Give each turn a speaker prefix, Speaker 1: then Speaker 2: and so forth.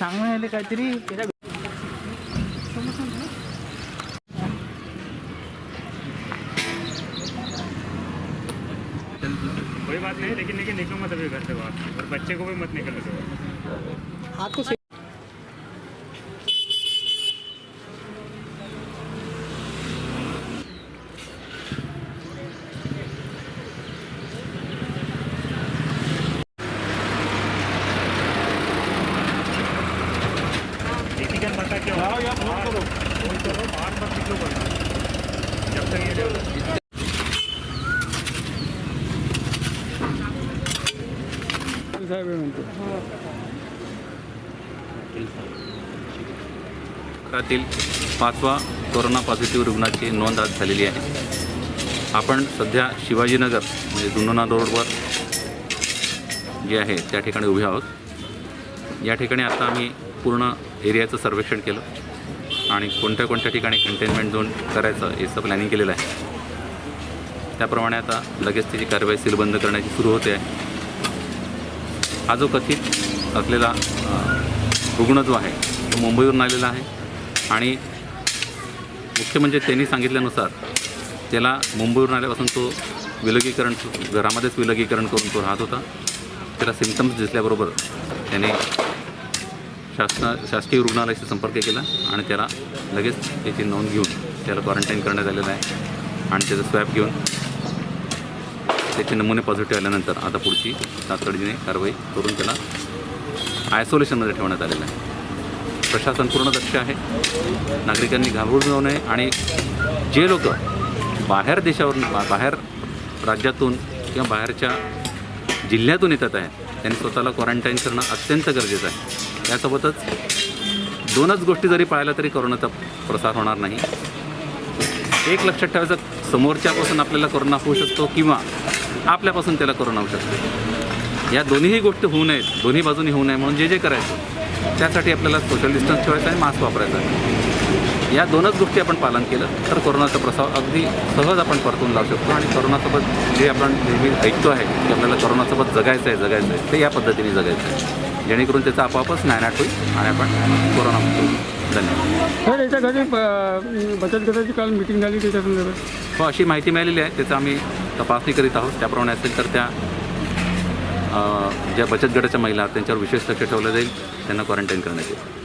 Speaker 1: चांगलं काहीतरी
Speaker 2: कोई बात नहीं लेकिन लेकिन निकलो मत अभी घर से बाहर। और बच्चे को भी मत निकलने दो।
Speaker 3: हाथ को
Speaker 2: चिकन का पता क्या बाहर फोन करो बाहर मत निकलो जब तक ये
Speaker 4: शहरातील पाचवा कोरोना पॉझिटिव्ह रुग्णाची नोंद आज झालेली आहे. आपण सध्या शिवाजीनगर म्हणजे जुन्नर रोडवर जे आहे त्या ठिकाणी उभे आहोत. या ठिकाणी आता आम्ही पूर्ण एरियाचं सर्वेक्षण केलं आणि कोणत्या कोणत्या ठिकाणी कंटेनमेंट झोन करायचं याचं प्लॅनिंग केलेलं आहे. त्याप्रमाणे आता लगेच त्याची कारवाई सीलबंद करण्याची सुरू होते. आहे हा जो कथित असलेला रुग्ण जो आहे तो मुंबईवरून आलेला आहे आणि मुख्य म्हणजे त्यांनी सांगितल्यानुसार त्याला मुंबईवरून आल्यापासून तो विलगीकरण घरामध्येच विलगीकरण करून तो राहत होता. त्याला सिमटम्स दिसल्याबरोबर त्याने शासना शासकीय रुग्णालयाशी संपर्क केला आणि त्याला लगेच त्याची नोंद घेऊन त्याला क्वारंटाईन करण्यात आलेलं आहे. आणि त्याचं स्वॅब घेऊन त्याचे नमुने पॉझिटिव्ह आल्यानंतर आता पुढची तातडीने कारवाई करून त्याला आयसोलेशनमध्ये ठेवण्यात आलेलं आहे. प्रशासन पूर्ण दक्ष आहे. नागरिकांनी घाबरून जाऊ नये आणि जे लोक बाहेर देशावरून बा- बाहेर राज्यातून किंवा बाहेरच्या जिल्ह्यातून येतात आहे त्यांनी स्वतःला क्वारंटाईन करणं अत्यंत गरजेचं आहे. यासोबतच दोनच गोष्टी जरी पाळल्या तरी कोरोनाचा प्रसार होणार नाही. एक लक्षात ठेवायचं समोरच्यापासून आपल्याला कोरोना होऊ शकतो किंवा आपल्यापासून त्याला कोरोना होऊ शकतो. या दोन्हीही गोष्टी होऊ नयेत दोन्ही बाजूनी होऊ नये म्हणून जे जे करायचं त्यासाठी आपल्याला सोशल डिस्टन्स ठेवायचा आहे मास्क वापरायचा आहे. या दोनच गोष्टी आपण पालन केलं तर कोरोनाचा प्रसार अगदी सहज आपण परतून लावू शकतो आणि कोरोनासोबत जे आपण नेहमी ऐकतो आहे की आपल्याला कोरोनासोबत जगायचं आहे जगायचं आहे ते या पद्धतीने जगायचं आहे. जेणेकरून त्याचा आपोआपच नायनाट होईल आणि आपण कोरोनामुक्त होऊ. धन्यवाद.
Speaker 5: सर याच्या घरी बचत गटाची काल मिटिंग झाली त्याच्या संदर्भात.
Speaker 4: हो अशी माहिती मिळालेली आहे. त्याचा आम्ही तपासणी करीत आहोत. त्याप्रमाणे असेल तर त्या ज्या बचत गटाच्या महिला आहेत, त्यांच्यावर विशेष लक्ष ठेवलं जाईल. त्यांना क्वारंटाईन करण्यात येईल.